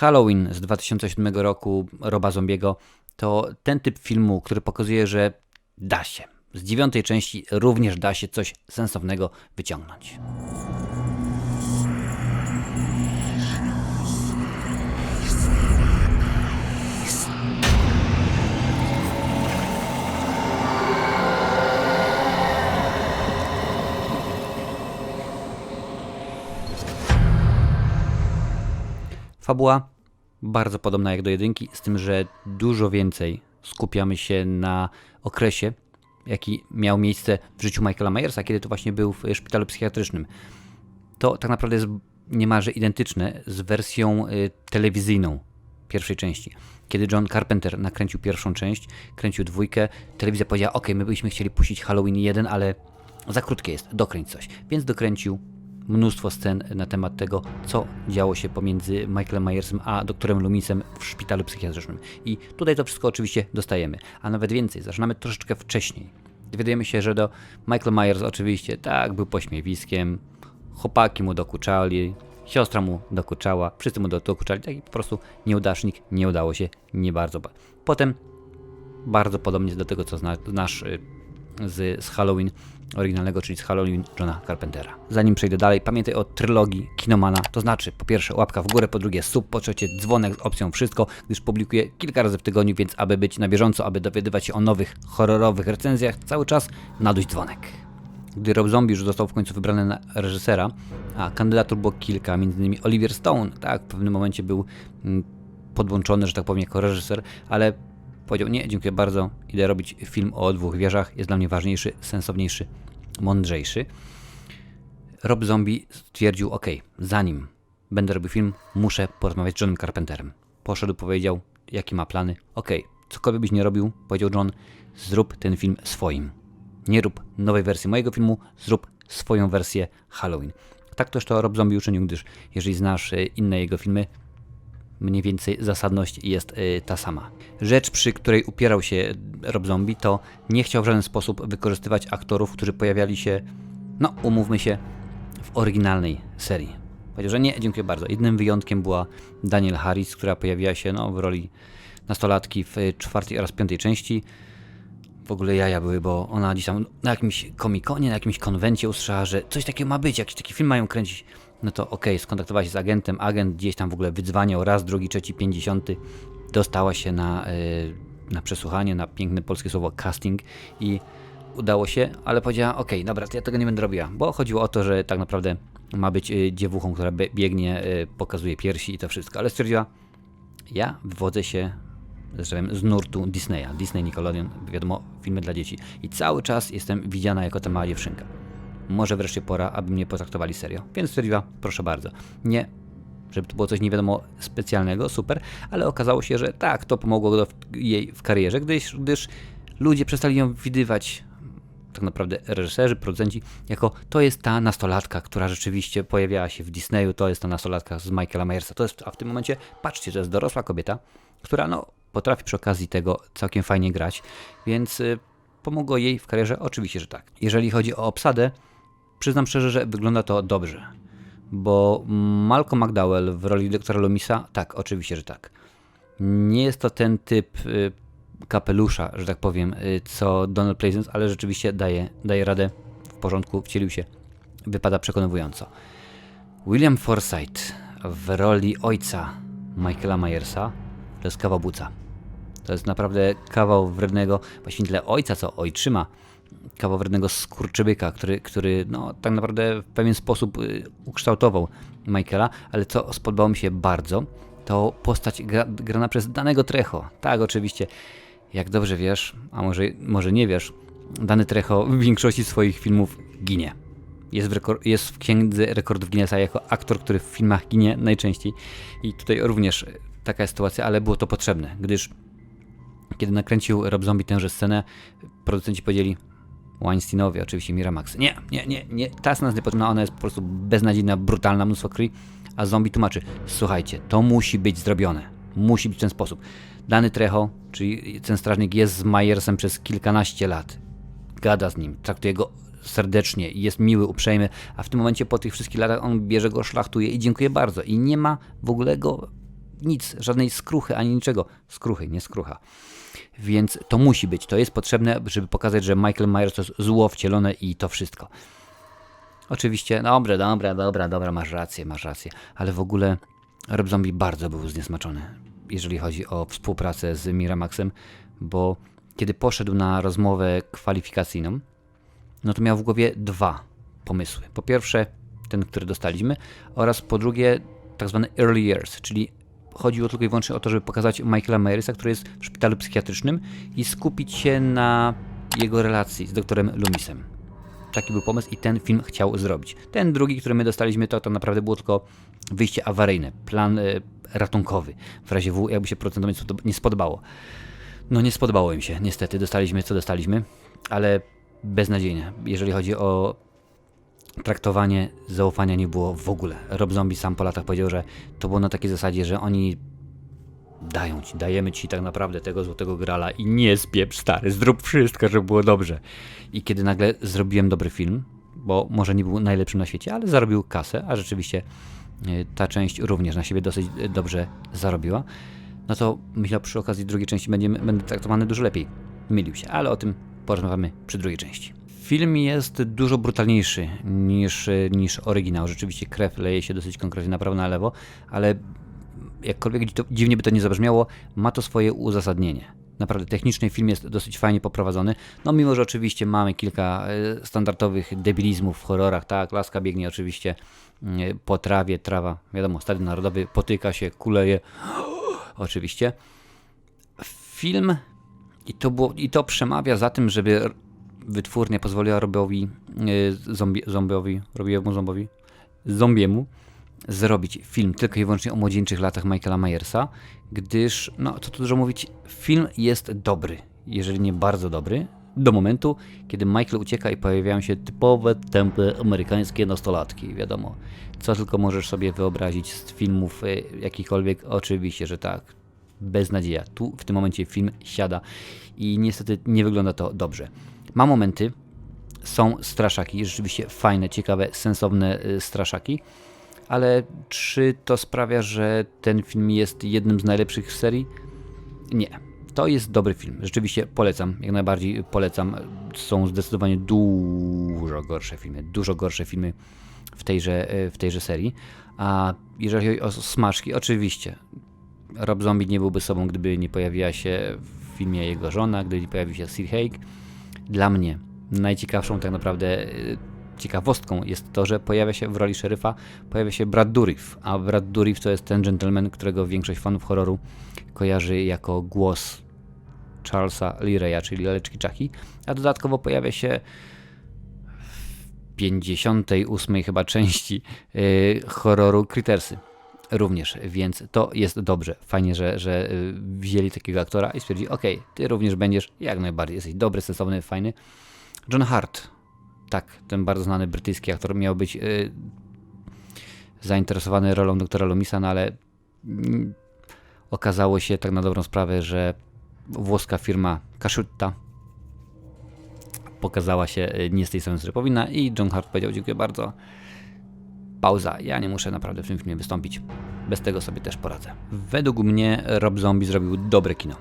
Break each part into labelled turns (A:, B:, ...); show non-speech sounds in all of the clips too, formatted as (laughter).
A: Halloween z 2007 roku Roba Zombiego to ten typ filmu, który pokazuje, że da się. Z dziewiątej części również da się coś sensownego wyciągnąć. Fabuła bardzo podobna jak do jedynki, z tym, że dużo więcej skupiamy się na okresie, jaki miał miejsce w życiu Michaela Myersa, kiedy to właśnie był w szpitalu psychiatrycznym. To tak naprawdę jest niemalże identyczne z wersją y, telewizyjną pierwszej części. Kiedy John Carpenter nakręcił pierwszą część, kręcił dwójkę, telewizja powiedziała, ok, my byśmy chcieli puścić Halloween 1, ale za krótkie jest, dokręć coś. Więc dokręcił mnóstwo scen na temat tego, co działo się pomiędzy Michaelem Myersem a doktorem Loomisem w szpitalu psychiatrycznym. I tutaj to wszystko oczywiście dostajemy, a nawet więcej, zaczynamy troszeczkę wcześniej. Dowiadujemy się, że do Michael Myers oczywiście tak był pośmiewiskiem, chłopaki mu dokuczali, siostra mu dokuczała, wszyscy mu dokuczali, taki po prostu nieudacznik, nie udało się, nie bardzo. Potem bardzo podobnie do tego, co znasz y, z, z Halloween oryginalnego, czyli z Halloween Johna Carpentera. Zanim przejdę dalej, pamiętaj o trylogii Kinomana, to znaczy po pierwsze łapka w górę, po drugie sub, po trzecie dzwonek z opcją wszystko, gdyż publikuję kilka razy w tygodniu, więc aby być na bieżąco, aby dowiadywać się o nowych horrorowych recenzjach, cały czas naduś dzwonek. Gdy Rob Zombie już został w końcu wybrany na reżysera, a kandydatur było kilka, m.in. Oliver Stone, tak, w pewnym momencie był mm, podłączony, że tak powiem, jako reżyser, ale Powiedział, nie, dziękuję bardzo, idę robić film o dwóch wieżach, jest dla mnie ważniejszy, sensowniejszy, mądrzejszy. Rob Zombie stwierdził, ok, zanim będę robił film, muszę porozmawiać z Johnem Carpenterem. Poszedł, powiedział, jakie ma plany. Ok, cokolwiek byś nie robił, powiedział John, zrób ten film swoim. Nie rób nowej wersji mojego filmu, zrób swoją wersję Halloween. Tak też to Rob Zombie uczynił, gdyż jeżeli znasz e, inne jego filmy, mniej więcej zasadność jest y, ta sama. Rzecz, przy której upierał się Rob Zombie, to nie chciał w żaden sposób wykorzystywać aktorów, którzy pojawiali się, no umówmy się, w oryginalnej serii. Powiedział, że nie, dziękuję bardzo. Jednym wyjątkiem była Daniel Harris, która pojawiła się no, w roli nastolatki w czwartej oraz piątej części. W ogóle jaja były, bo ona gdzieś tam na jakimś komikonie, na jakimś konwencie usłyszała, że coś takiego ma być, jakiś taki film mają kręcić no to okay, skontaktowała się z agentem, agent gdzieś tam w ogóle wydzwaniał raz, drugi, trzeci, pięćdziesiąty, dostała się na, yy, na przesłuchanie, na piękne polskie słowo casting i udało się, ale powiedziała, okay, dobra, ja tego nie będę robiła, bo chodziło o to, że tak naprawdę ma być yy, dziewuchą, która biegnie, yy, pokazuje piersi i to wszystko, ale stwierdziła, ja wywodzę się z nurtu Disneya, Disney Nickelodeon, wiadomo, filmy dla dzieci. I cały czas jestem widziana jako ta mała dziewczynka może wreszcie pora, aby mnie potraktowali serio. Więc stwierdziła, proszę bardzo. Nie, żeby to było coś nie wiadomo specjalnego, super, ale okazało się, że tak, to pomogło jej w karierze, gdyż, gdyż ludzie przestali ją widywać tak naprawdę reżyserzy, producenci, jako to jest ta nastolatka, która rzeczywiście pojawiała się w Disneyu, to jest ta nastolatka z Michaela Myersa, to jest, a w tym momencie, patrzcie, to jest dorosła kobieta, która no, potrafi przy okazji tego całkiem fajnie grać, więc y, pomogło jej w karierze? Oczywiście, że tak. Jeżeli chodzi o obsadę, Przyznam szczerze, że wygląda to dobrze. Bo Malcolm McDowell w roli doktora Lomisa, tak, oczywiście, że tak. Nie jest to ten typ y, kapelusza, że tak powiem, y, co Donald Pleasence, ale rzeczywiście daje, daje radę w porządku, wcielił się. Wypada przekonująco. William Forsythe w roli ojca Michaela Myersa to jest kawał buca. To jest naprawdę kawał wrednego, właśnie tyle ojca, co ojczyma kawowrednego skurczybyka, który, który no, tak naprawdę w pewien sposób y, ukształtował Michaela, ale co spodobało mi się bardzo, to postać gra, grana przez danego Trecho. Tak, oczywiście, jak dobrze wiesz, a może, może nie wiesz, dany Trecho w większości swoich filmów ginie. Jest w, rekord, jest w księdze rekordów Guinnessa jako aktor, który w filmach ginie najczęściej. I tutaj również taka jest sytuacja, ale było to potrzebne, gdyż kiedy nakręcił Rob Zombie tęże scenę, producenci powiedzieli, Weinsteinowi, oczywiście Miramax. Nie, nie, nie, nie, ta scena jest niepotrzebna, ona jest po prostu beznadziejna, brutalna, mnóstwo krwi, a zombie tłumaczy, słuchajcie, to musi być zrobione, musi być w ten sposób. Dany Trecho, czyli ten strażnik jest z Majersem przez kilkanaście lat, gada z nim, traktuje go serdecznie jest miły, uprzejmy, a w tym momencie po tych wszystkich latach on bierze go, szlachtuje i dziękuję bardzo. I nie ma w ogóle go nic, żadnej skruchy ani niczego. Skruchy, nie skrucha. Więc to musi być, to jest potrzebne, żeby pokazać, że Michael Myers to zło wcielone i to wszystko. Oczywiście, dobra, dobra, dobra, dobra, masz rację, masz rację, ale w ogóle Rob Zombie bardzo był zniesmaczony, jeżeli chodzi o współpracę z Miramaxem, bo kiedy poszedł na rozmowę kwalifikacyjną, no to miał w głowie dwa pomysły. Po pierwsze, ten, który dostaliśmy, oraz po drugie, tak zwany early years, czyli chodziło tylko i wyłącznie o to, żeby pokazać Michaela Myersa, który jest w szpitalu psychiatrycznym i skupić się na jego relacji z doktorem Loomisem. Taki był pomysł i ten film chciał zrobić. Ten drugi, który my dostaliśmy, to, to naprawdę było tylko wyjście awaryjne, plan e, ratunkowy. W razie W, jakby się producentom nie spodobało. No nie spodobało im się, niestety. Dostaliśmy co dostaliśmy, ale beznadziejnie. Jeżeli chodzi o traktowanie, zaufania nie było w ogóle. Rob Zombie sam po latach powiedział, że to było na takiej zasadzie, że oni dają ci, dajemy ci tak naprawdę tego złotego grala i nie spieprz stary, zrób wszystko, żeby było dobrze. I kiedy nagle zrobiłem dobry film, bo może nie był najlepszym na świecie, ale zarobił kasę, a rzeczywiście e, ta część również na siebie dosyć e, dobrze zarobiła, no to myślę, przy okazji drugiej części będzie, będę traktowany dużo lepiej. Mylił się, ale o tym porozmawiamy przy drugiej części. Film jest dużo brutalniejszy niż, niż oryginał. Rzeczywiście krew leje się dosyć konkretnie na prawo, na lewo, ale jakkolwiek dziwnie by to nie zabrzmiało, ma to swoje uzasadnienie. Naprawdę technicznie film jest dosyć fajnie poprowadzony. No mimo, że oczywiście mamy kilka e, standardowych debilizmów w horrorach, tak, laska biegnie oczywiście e, po trawie, trawa, wiadomo, stadion narodowy, potyka się, kuleje, (gasps) oczywiście. Film i to, było, i to przemawia za tym, żeby wytwórnia pozwoliła Robowi, e, zombie, zombiowi, robiemu zombowi, zombiemu, zrobić film tylko i wyłącznie o młodzieńczych latach Michaela Myersa, gdyż, no co tu dużo mówić, film jest dobry, jeżeli nie bardzo dobry, do momentu, kiedy Michael ucieka i pojawiają się typowe, tępe amerykańskie nastolatki, wiadomo. Co tylko możesz sobie wyobrazić z filmów y, jakichkolwiek, oczywiście, że tak. Beznadzieja. Tu w tym momencie film siada i niestety nie wygląda to dobrze. Ma momenty, są straszaki, rzeczywiście fajne, ciekawe, sensowne y, straszaki, ale czy to sprawia, że ten film jest jednym z najlepszych w serii? Nie. To jest dobry film. Rzeczywiście polecam, jak najbardziej polecam. Są zdecydowanie dużo gorsze filmy, dużo gorsze filmy w tejże, w tejże serii. A jeżeli chodzi o smaczki, oczywiście Rob Zombie nie byłby sobą, gdyby nie pojawiła się w filmie jego żona, gdyby nie pojawił się Sid Haig. Dla mnie najciekawszą tak naprawdę ciekawostką jest to, że pojawia się w roli szeryfa pojawia się Brad Dourif, a Brad Dourif to jest ten gentleman, którego większość fanów horroru kojarzy jako głos Charlesa Lireya, czyli Leleczki Czaki, a dodatkowo pojawia się w 58 chyba części yy, horroru Crittersy również, więc to jest dobrze. Fajnie, że, że y, wzięli takiego aktora i stwierdzili, ok, ty również będziesz jak najbardziej, jesteś dobry, sensowny, fajny. John Hart tak, ten bardzo znany brytyjski aktor miał być yy, zainteresowany rolą doktora Lomisa, no ale yy, okazało się tak na dobrą sprawę, że włoska firma Kaszutta pokazała się y, nie z tej strony, z powinna i John Hart powiedział dziękuję bardzo. Pauza, ja nie muszę naprawdę w tym filmie wystąpić. Bez tego sobie też poradzę. Według mnie Rob Zombie zrobił dobre kino.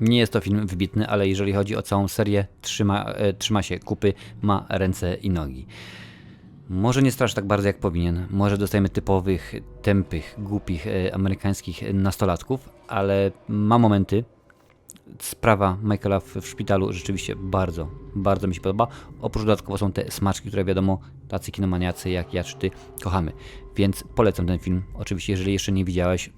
A: Nie jest to film wybitny, ale jeżeli chodzi o całą serię, trzyma, e, trzyma się kupy, ma ręce i nogi. Może nie straszy tak bardzo jak powinien, może dostajemy typowych, tępych, głupich e, amerykańskich nastolatków, ale ma momenty. Sprawa Michaela w, w szpitalu rzeczywiście bardzo, bardzo mi się podoba. Oprócz dodatkowo są te smaczki, które wiadomo, tacy kinomaniacy jak ja czy ty kochamy. Więc polecam ten film. Oczywiście, jeżeli jeszcze nie widziałeś,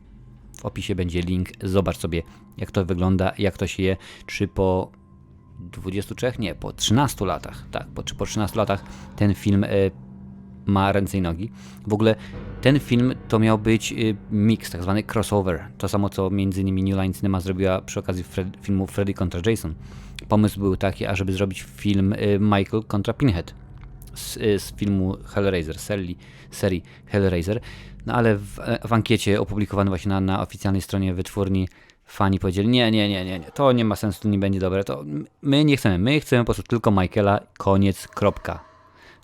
A: w opisie będzie link. Zobacz sobie, jak to wygląda, jak to się je, czy po 23, nie, po 13 latach, tak, po, czy po 13 latach ten film y, ma ręce i nogi. W ogóle ten film to miał być y, mix, tak zwany crossover. To samo, co między innymi New Line Cinema zrobiła przy okazji Fred, filmu Freddy kontra Jason. Pomysł był taki, ażeby zrobić film y, Michael kontra Pinhead z, z filmu Hellraiser, serii, serii Hellraiser. No ale w, w ankiecie opublikowanej właśnie na, na oficjalnej stronie wytwórni fani powiedzieli, nie, nie, nie, nie, nie, to nie ma sensu, to nie będzie dobre, to my nie chcemy, my chcemy po prostu tylko Michaela, koniec, kropka.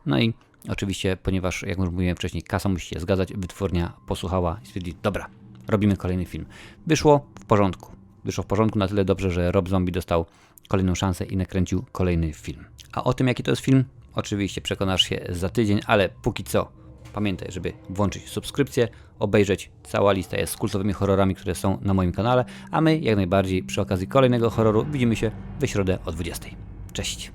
A: No i oczywiście, ponieważ, jak już mówiłem wcześniej, kasa musi się zgadzać, wytwórnia posłuchała i stwierdziła, dobra, robimy kolejny film. Wyszło w porządku. Wyszło w porządku na tyle dobrze, że Rob Zombie dostał kolejną szansę i nakręcił kolejny film. A o tym, jaki to jest film, oczywiście przekonasz się za tydzień, ale póki co pamiętaj, żeby włączyć subskrypcję, obejrzeć. Cała lista jest z kultowymi horrorami, które są na moim kanale, a my jak najbardziej przy okazji kolejnego horroru widzimy się we środę o 20. Cześć!